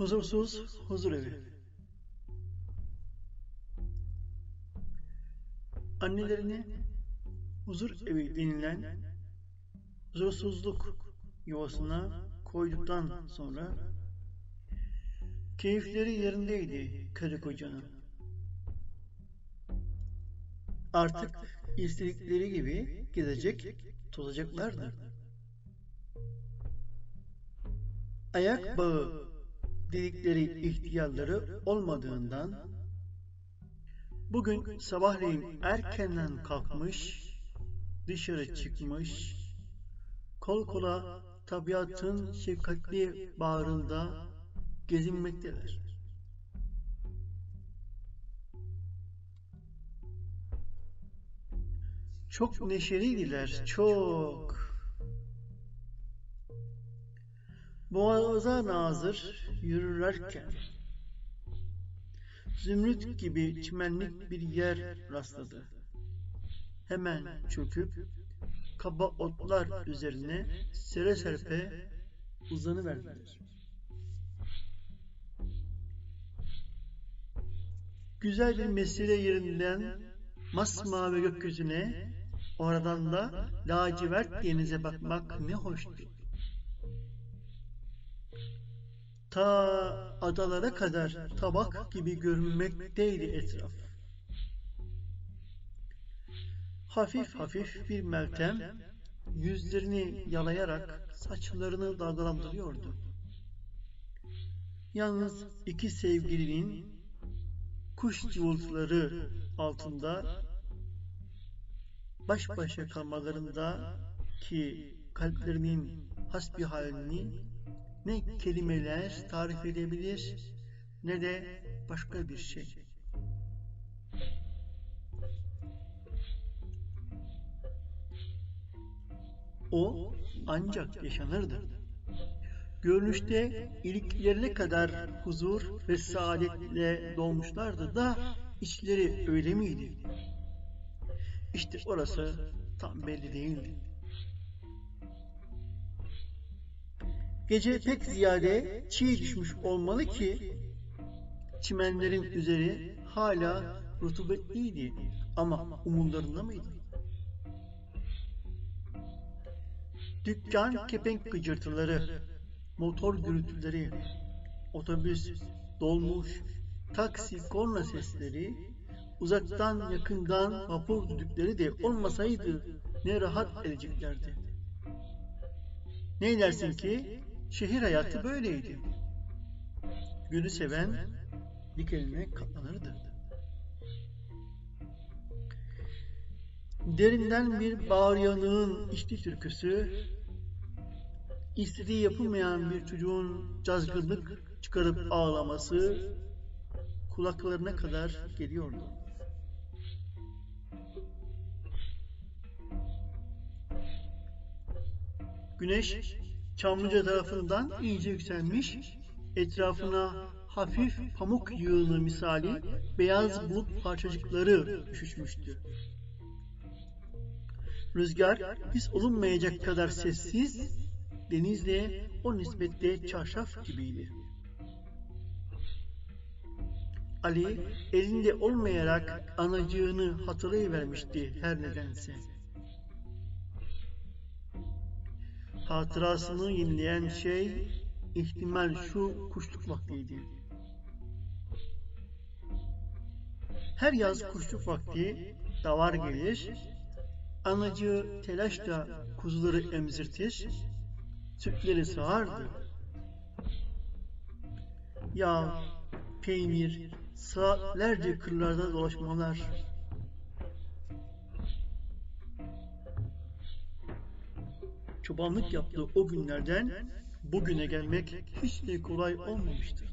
Huzursuz huzur evi. Annelerini huzur evi denilen huzursuzluk yuvasına koyduktan sonra keyifleri yerindeydi karı kocanın. Artık istedikleri gibi gezecek, tozacaklardı. Ayak bağı dedikleri ihtiyarları olmadığından bugün sabahleyin erkenden kalkmış, dışarı çıkmış, kol kola tabiatın şefkatli bağrında gezinmekteler. Çok neşeliydiler, çok. Boğaza nazır yürürlerken zümrüt gibi çimenlik bir yer rastladı. Hemen çöküp kaba otlar üzerine sere serpe uzanıverdiler. Güzel bir mesire yerinden masmavi gökyüzüne oradan da lacivert denize bakmak ne hoştu. Ta adalara kadar tabak gibi görünmekteydi etraf. Hafif hafif bir meltem yüzlerini yalayarak saçlarını dalgalandırıyordu. Yalnız iki sevgilinin kuş cıvıltıları altında baş başa kalmalarında ki kalplerinin hasbihalini ne kelimeler tarif edebilir ne de başka bir şey. O ancak yaşanırdı. Görünüşte iliklerine kadar huzur ve saadetle dolmuşlardı da içleri öyle miydi? İşte orası tam belli değildi. Gece pek ziyade çiğ düşmüş olmalı ki çimenlerin üzeri hala rutubetliydi ama umurlarında mıydı? Dükkan kepenk gıcırtıları, motor gürültüleri, otobüs, dolmuş, taksi, korna sesleri, uzaktan yakından vapur düdükleri de olmasaydı ne rahat edeceklerdi. Ne dersin ki şehir hayatı böyleydi. Gülü seven dikenine katlanırdı. Derinden bir bağır yanığın içli türküsü, istediği yapılmayan bir çocuğun cazgırlık çıkarıp ağlaması kulaklarına kadar geliyordu. Güneş Çamlıca tarafından iyice yükselmiş, etrafına hafif pamuk yığını misali beyaz bulut parçacıkları üşüşmüştü. Rüzgar his olunmayacak kadar sessiz, denizde o nispetle çarşaf gibiydi. Ali elinde olmayarak anacığını hatırlayıvermişti her nedense. Hatırasını yenileyen şey ihtimal şu kuşluk vaktiydi. Her yaz kuşluk vakti davar gelir, anacığı telaşla kuzuları emzirtir, sütleri sağardı. Yağ, peynir, saatlerce kırlarda dolaşmalar, çobanlık yaptığı o günlerden bugüne gelmek hiç de kolay olmamıştır.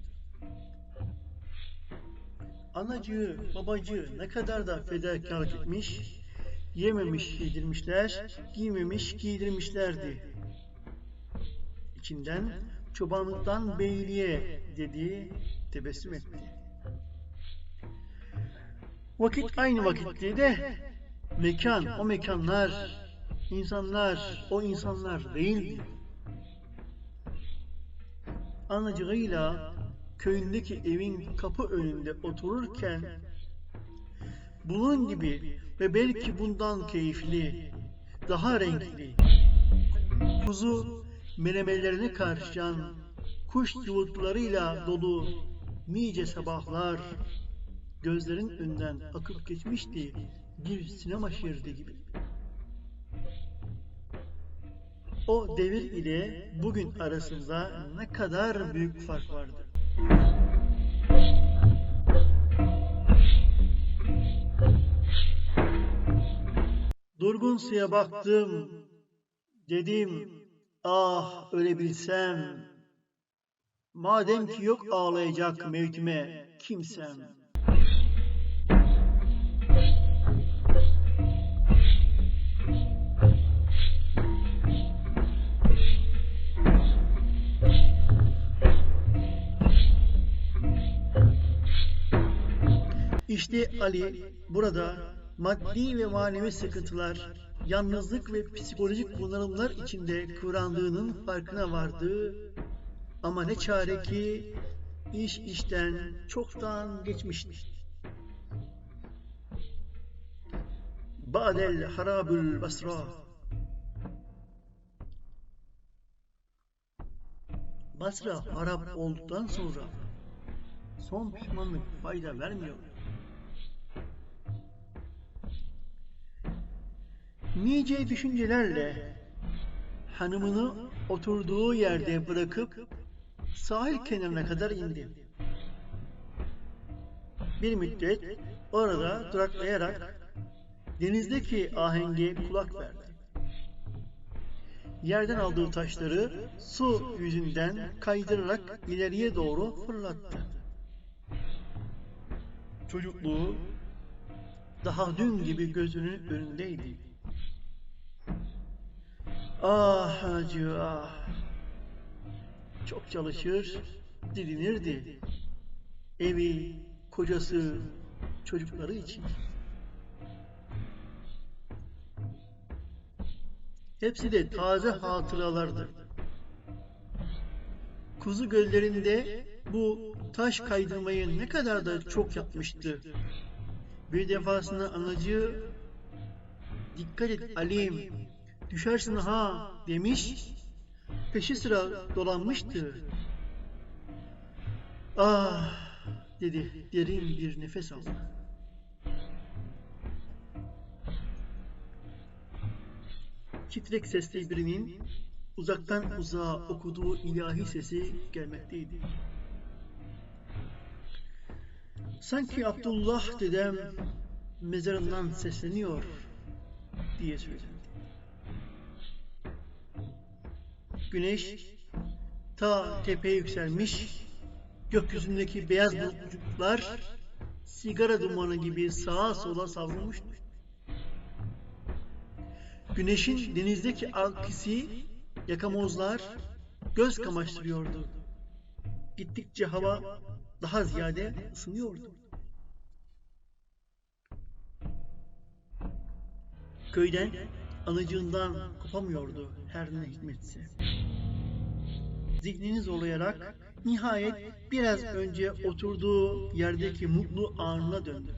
Anacığı, babacığı ne kadar da fedakarlık etmiş, yememiş yedirmişler, giymemiş giydirmişlerdi. İçinden çobanlıktan beyliğe dediği tebessüm etti. Vakit aynı vakitti de mekan, o mekanlar İnsanlar o insanlar değildi. Anacığıyla köyündeki evin kapı önünde otururken bunun gibi ve belki bundan keyifli, daha renkli, kuzu menemelerine karışan kuş cıvıltılarıyla dolu nice sabahlar gözlerin önünden akıp geçmişti bir sinema şeridi gibi. O devir ile bugün arasında ne kadar büyük fark vardı. Durgun suya baktım, dedim, ah ölebilsem, madem ki yok ağlayacak mevtime kimsem. İşte Ali burada maddi ve manevi sıkıntılar, yalnızlık ve psikolojik bunalımlar içinde kıvrandığının farkına vardı. Ama ne çare ki iş işten çoktan geçmişti. Ba'del harabül basra Basra harap olduktan sonra son pişmanlık fayda vermiyor. Nice düşüncelerle hanımını oturduğu yerde bırakıp sahil kenarına kadar indi. Bir müddet orada duraklayarak denizdeki ahenge kulak verdi. Yerden aldığı taşları su yüzünden kaydırarak ileriye doğru fırlattı. Çocukluğu daha dün gibi gözünün önündeydi. Ah hacı ah. Çok çalışır, dilinirdi. Evi, kocası, çocukları için. Hepsi de taze hatıralardı. Kuzu göllerinde bu taş kaydırmayı ne kadar da çok yapmıştı. Bir defasında anacı dikkat et Alim düşersin ha demiş peşi sıra dolanmıştı. Ah dedi derin bir nefes aldı. Titrek sesli birinin uzaktan uzağa okuduğu ilahi sesi gelmekteydi. Sanki Abdullah dedem mezarından sesleniyor diye söylendi. Güneş ta tepeye yükselmiş, gökyüzündeki beyaz bulutlar sigara dumanı gibi sağa sola savrulmuştu. Güneşin denizdeki akisi yakamozlar göz kamaştırıyordu. Gittikçe hava daha ziyade ısınıyordu. Köyden anıcığından kopamıyordu her ne hikmetse. Zihnini zorlayarak nihayet biraz önce oturduğu yerdeki mutlu anına döndü.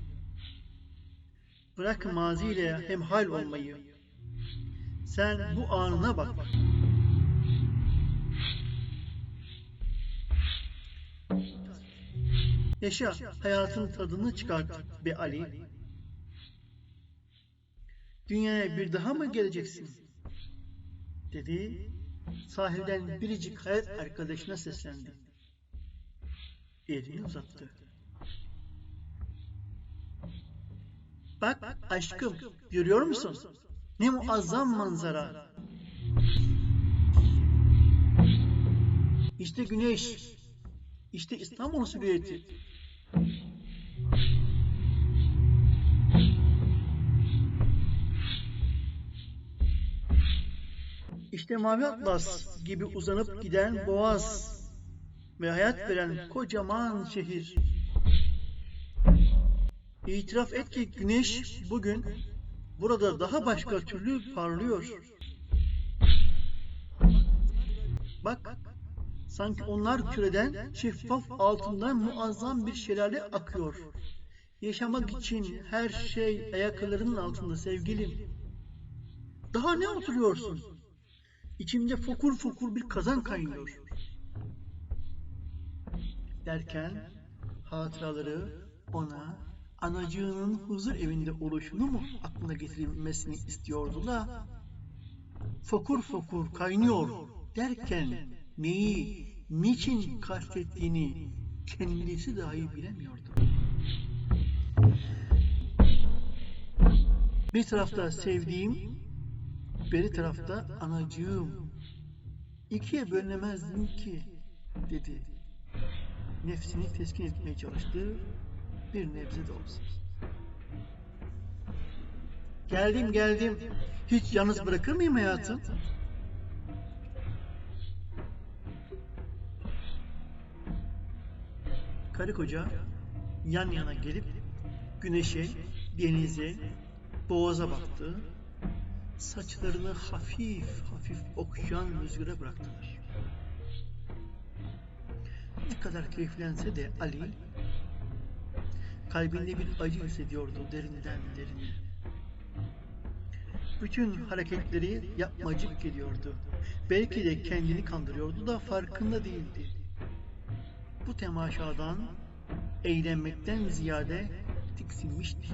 Bırak maziyle hemhal olmayı. Sen bu anına bak. Yaşa, hayatın tadını çıkart be Ali. Dünyaya bir daha mı geleceksin? Dedi, sahilden biricik hayat arkadaşına seslendi. Elini uzattı. Bak aşkım, görüyor musun? Ne muazzam manzara. İşte güneş, işte İstanbul silüeti. İşte Mavi Atlas gibi uzanıp giden boğaz ve hayat veren kocaman şehir. İtiraf et ki güneş bugün burada daha başka türlü parlıyor. Bak, Sanki onlar küreden şeffaf altından muazzam bir şelale akıyor. Yaşamak için her şey ayaklarının altında sevgilim. Daha ne oturuyorsun? İçimde fokur fokur bir kazan kaynıyor. Derken hatıraları ona anacığının huzur evinde oluşunu mu aklına getirilmesini istiyordu da fokur fokur kaynıyor derken neyi, niçin kastettiğini kendisi dahi bilemiyordu. Bir tarafta sevdiğim, beri tarafta anacığım. İkiye bölünemezdim ki, dedi. Nefsini teskin etmeye çalıştı, bir nebze de olsa. Geldim geldim. Hiç yalnız bırakır mıyım hayatım? Karı koca yan yana gelip güneşe, denize, boğaza baktı. Saçlarını hafif hafif okşayan rüzgara bıraktılar. Ne kadar keyiflense de Ali kalbinde bir acı hissediyordu derinden derine. Bütün hareketleri yapmacık geliyordu. Belki de kendini kandırıyordu da farkında değildi. Bu temaşadan eğlenmekten ziyade tiksinmişti.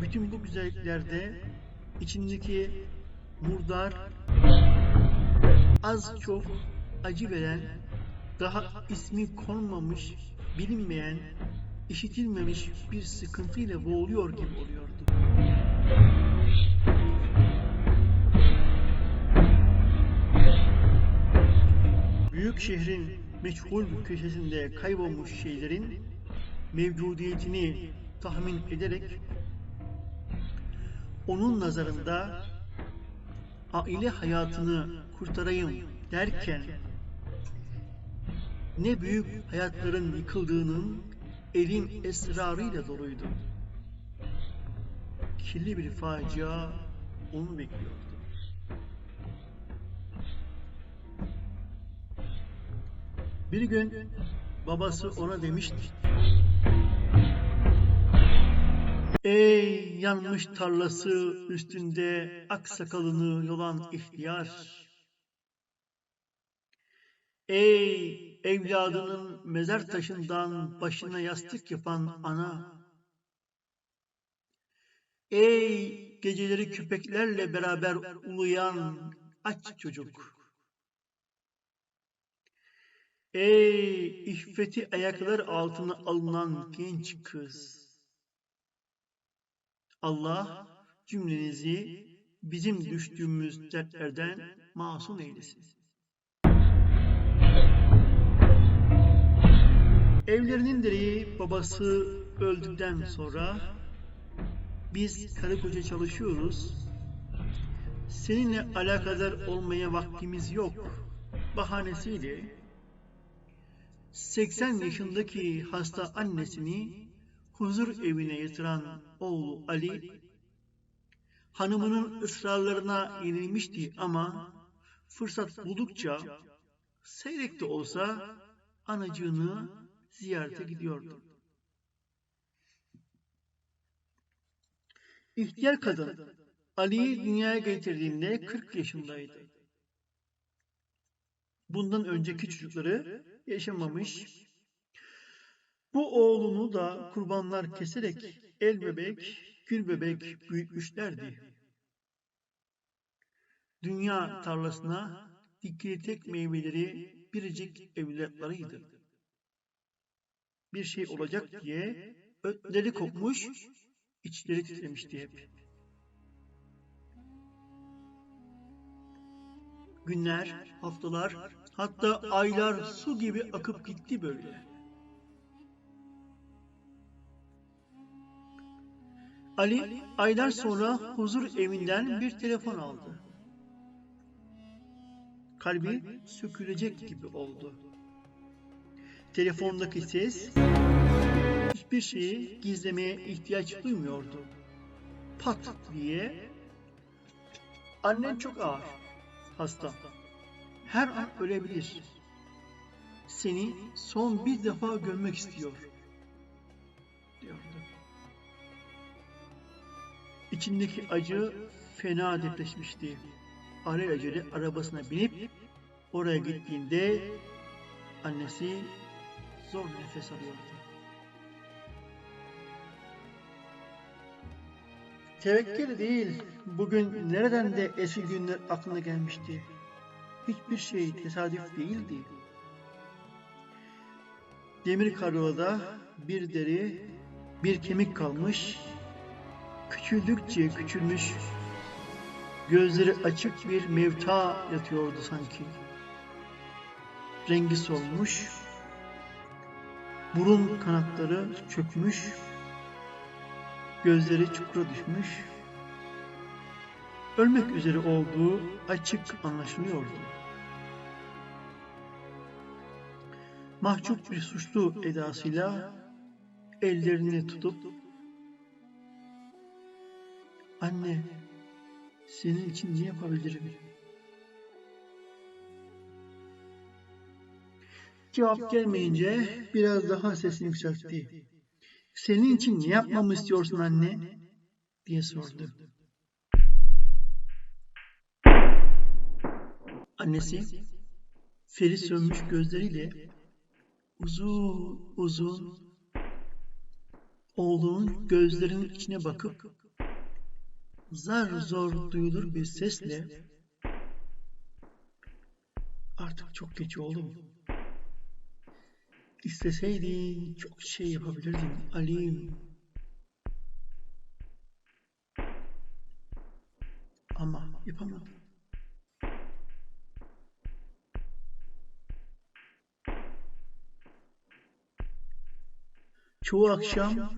Bütün bu güzelliklerde içindeki murdar, az çok acı veren, daha ismi konmamış, bilinmeyen, işitilmemiş bir sıkıntıyla boğuluyor gibi oluyordu. Büyük şehrin meçhul köşesinde kaybolmuş şeylerin mevcudiyetini tahmin ederek onun nazarında aile hayatını kurtarayım derken ne büyük hayatların yıkıldığının elin esrarıyla doluydu. Kirli bir facia onu bekliyordu. Bir gün babası ona demişti. Ey yanmış tarlası üstünde aksakalını yolan ihtiyar. Ey evladının mezar taşından başına yastık yapan ana. Ey geceleri köpeklerle beraber uluyan aç çocuk. Ey iffeti ayaklar altına alınan genç kız. Allah cümlenizi bizim düştüğümüz dertlerden masum eylesin. Evlerinin direği babası öldükten sonra biz karı koca çalışıyoruz. Seninle alakadar olmaya vaktimiz yok. Bahanesiyle 80 yaşındaki hasta annesini huzur evine yatıran oğlu Ali, hanımının ısrarlarına yenilmişti ama fırsat buldukça seyrek de olsa anacığını ziyarete gidiyordu. İhtiyar kadın Ali'yi dünyaya getirdiğinde 40 yaşındaydı. Bundan önceki çocukları yaşamamış. Bu oğlunu da kurbanlar keserek el bebek, gül bebek büyütmüşlerdi. Dünya tarlasına dikili tek meyveleri biricik evlatlarıydı. Bir şey olacak diye ötleri kopmuş, içleri titremişti hep. Günler, haftalar, hatta aylar su gibi akıp gitti böyle. Ali aylar sonra huzur evinden bir telefon aldı. Kalbi sökülecek gibi oldu. Telefondaki ses hiçbir şeyi gizlemeye ihtiyaç duymuyordu. Pat diye annen çok ağır, hasta. Her an ölebilir. seni son bir defa görmek istiyor diyordu. İçindeki acı fena depreşmişti. Alelacele arabasına binip oraya gittiğinde annesi zor nefes alıyordu. Tevekkül değil, bugün nereden de eski günler aklına gelmişti. Hiçbir şey tesadüf değildi. Demir karyoda bir deri, bir kemik kalmış, küçüldükçe küçülmüş, gözleri açık bir mevta yatıyordu sanki. Rengi solmuş, burun kanatları çökmüş, gözleri çukura düşmüş, ölmek üzere olduğu açık anlaşılıyordu. Mahcup bir suçlu edasıyla ellerini tutup Anne, senin için ne yapabilirim? Cevap gelmeyince biraz daha sesini yükseltti. Senin için ne yapmamı istiyorsun anne? diye sordu. Annesi feri sönmüş gözleriyle uzun uzun oğlunun gözlerinin içine bakıp zar zor duyulur bir sesle artık çok geç oldu. İsteseydin çok şey yapabilirdin Ali'm. Ama yapamadım. Çoğu akşam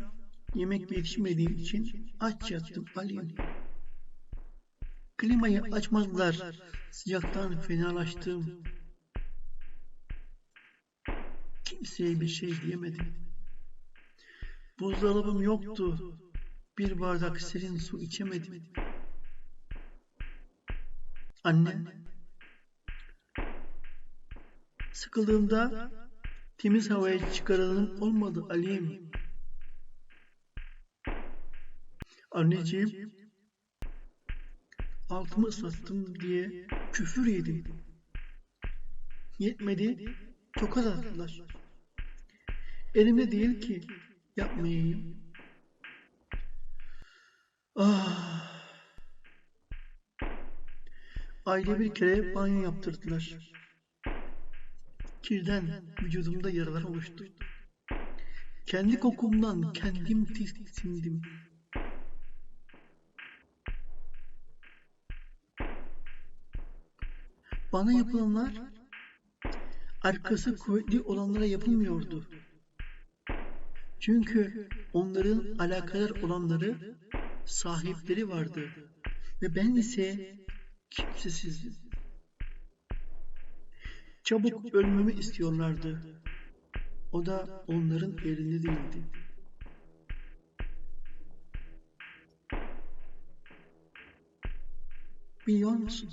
yemek yetişmediğim için aç yattım Ali'm. Klimayı açmadılar. Sıcaktan fenalaştım. Kimseye bir şey diyemedim. Buzdolabım yoktu. Bir bardak serin su içemedim. Anne, sıkıldığımda temiz havaya çıkaralım olmadı Ali'm. Anneciğim, altımı ıslattım diye küfür yedim. Yetmedi, tokat attılar. Elimde değil ki yapmayayım. Ah. Ayda bir kere banyo yaptırdılar. Kirden vücudumda yaralar oluştu. Kendi kokumdan kendim tiksindim. Bana yapılanlar arkası kuvvetli olanlara yapılmıyordu. Çünkü onların alakadar olanları sahipleri vardı ve ben ise kimsesizdim. Çabuk ölmemi istiyorlardı. O da onların elinde değildi. Biliyor musun?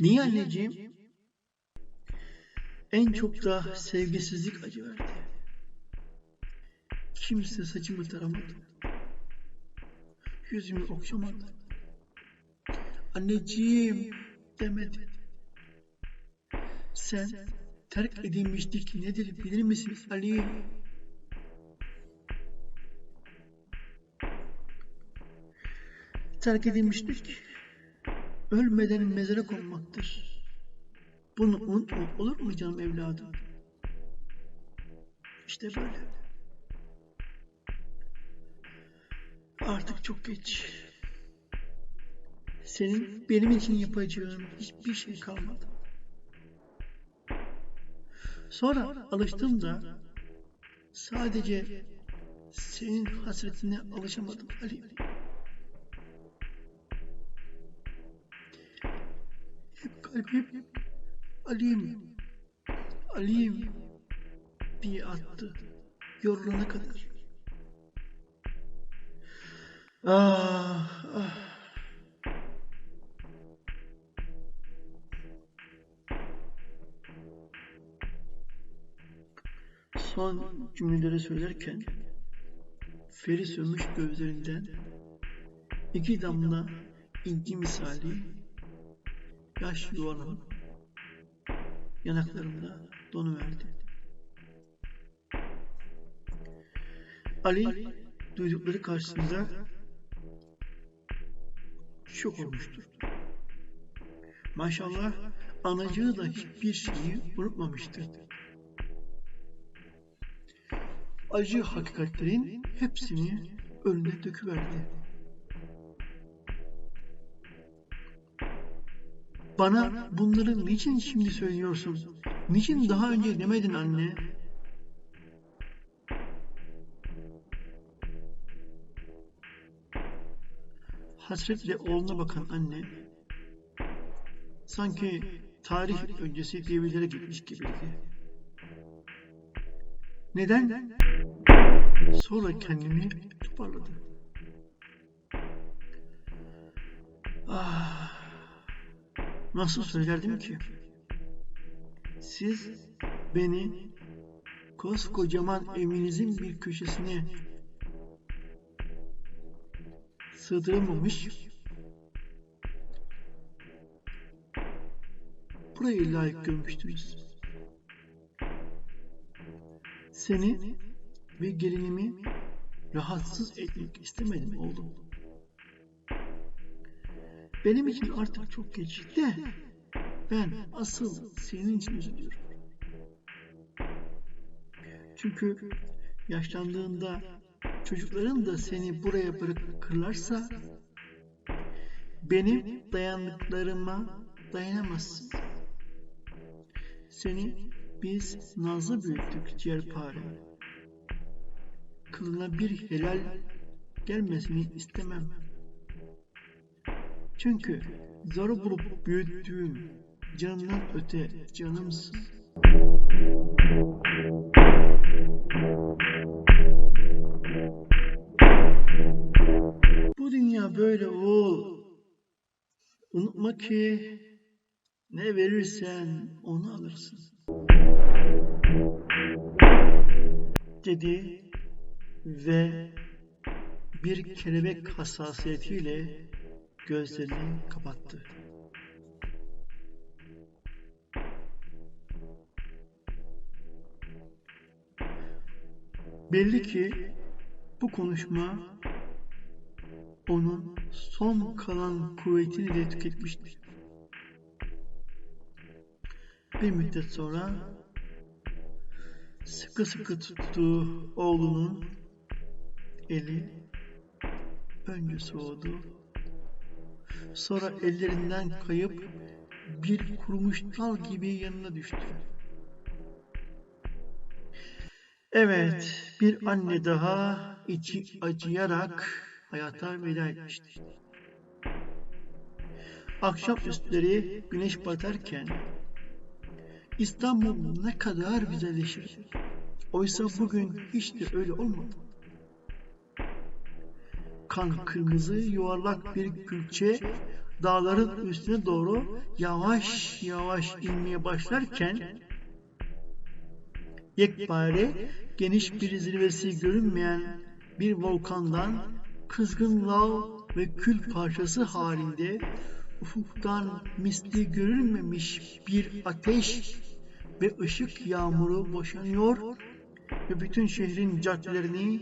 Niye anneciğim? En çok da sevgisizlik acı verdi. Kimse saçımı taramadı. Yüzümü okşamadı. Anneciğim demedi. Sen terk edilmişlik nedir bilir misin Ali? Terk edilmişlik ölmeden mezara konmaktır. Bunu unutma olur mu canım evladım? İşte böyle. Artık çok geç. Senin benim için yapacağın hiçbir şey kalmadı. Sonra alıştığımda sadece senin hasretine alışamadım Ali. Kalbim Ali'm, Ali'm diye attı yorulana kadar. Ah, ah. son cümleleri söylerken feri sönmüş gözlerinden iki damla inci misali yaş yuvarlanıp yanaklarında donuverdi. Ali duydukları karşısında şok olmuştur. Maşallah anacığı da hiçbir şeyi unutmamıştır. Acı hakikatlerin hepsini önüne döküverdi. Bana bunları niçin şimdi söylüyorsun? Niçin daha önce demedin anne? Hasretle oğluna bakan anne sanki tarih öncesi devirlere gitmiş gibiydi. Neden? Sonra kendini toparladı. Ah, nasıl söylerdim ki? Siz beni koskocaman evinizin bir köşesine sığdıramamış, burayı layık görmüştünüz. Seni ve gelinimi rahatsız etmek istemedim oğlum. Benim için artık çok geç de ben asıl senin için üzülüyorum. Çünkü yaşlandığında çocukların da seni buraya bırakırlarsa benim dayandıklarıma dayanamazsın. Seni biz nazlı büyüttük ciğerpare. Kılına bir helal gelmesini istemem. Çünkü zor bulup büyüttüğüm canından öte canımsın. Bu dünya böyle oğul. Unutma ki ne verirsen onu alırsın. Dedi ve bir kelebek hassasiyetiyle gözlerini kapattı. Belli ki bu konuşma onun son kalan kuvvetini de tüketmişti. Bir müddet sonra sıkı sıkı tuttuğu oğlunun eli önce soğudu, sonra ellerinden kayıp bir kurumuş dal gibi yanına düştü. Evet, bir anne daha içi acıyarak hayata veda etmişti. Akşam üstleri güneş batarken İstanbul ne kadar güzelleşir. Oysa bugün hiç de öyle olmadı. Kan kırmızı yuvarlak bir külçe dağların üstüne doğru yavaş yavaş inmeye başlarken yekpare geniş bir zirvesi görünmeyen bir volkandan kızgın lav ve kül parçası halinde ufuktan misli görülmemiş bir ateş ve ışık yağmuru boşanıyor ve bütün şehrin caddelerini,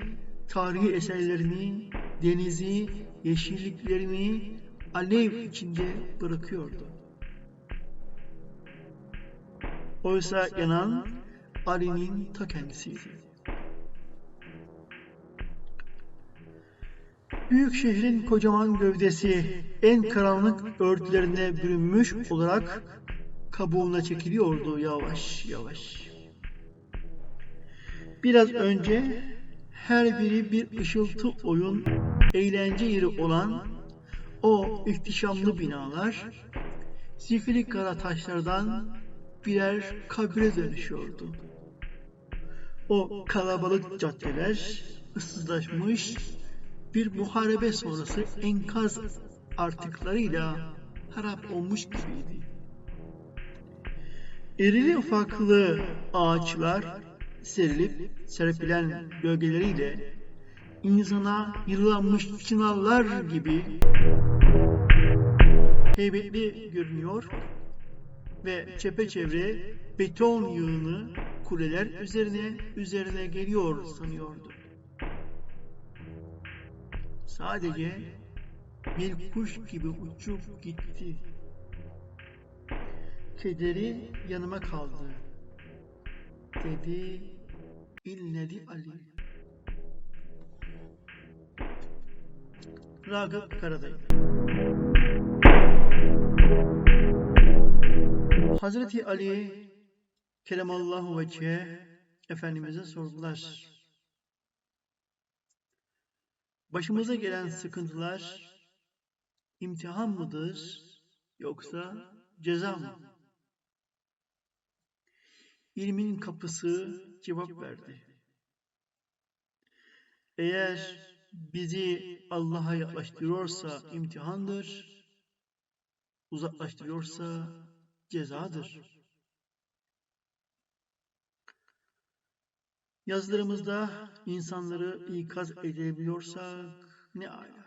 tarihi eserlerini, denizi, yeşilliklerini alev içinde bırakıyordu. Oysa yanan Ali'nin ta kendisiydi. Büyük şehrin kocaman gövdesi en karanlık örtülerine bürünmüş olarak kabuğuna çekiliyordu yavaş yavaş. Biraz önce her biri bir ışıltı oyun, eğlence yeri olan o ihtişamlı binalar, zifiri kara taşlardan birer kabire dönüşüyordu. O kalabalık caddeler ıssızlaşmış, bir muharebe sonrası enkaz artıklarıyla harap olmuş gibiydi. İrili ufaklı ağaçlar serilip serpilen gölgeleriyle insana yırlanmış çınarlar gibi heybetli görünüyor ve çepeçevre beton yığını kuleler üzerine üzerine geliyor sanıyordu. Sadece bir kuş gibi uçup gitti. Kederi yanıma kaldı. Dedi, inledi Ali. Ragıp Karadayı Hazreti Ali Keramallahu vecihe Efendimiz'e sordular. Başımıza gelen sıkıntılar imtihan mıdır yoksa ceza mı? İlmin kapısı cevap verdi. Eğer bizi Allah'a yaklaştırıyorsa imtihandır, uzaklaştırıyorsa cezadır. Yazılarımızda insanları ikaz edebiliyorsak ne ala.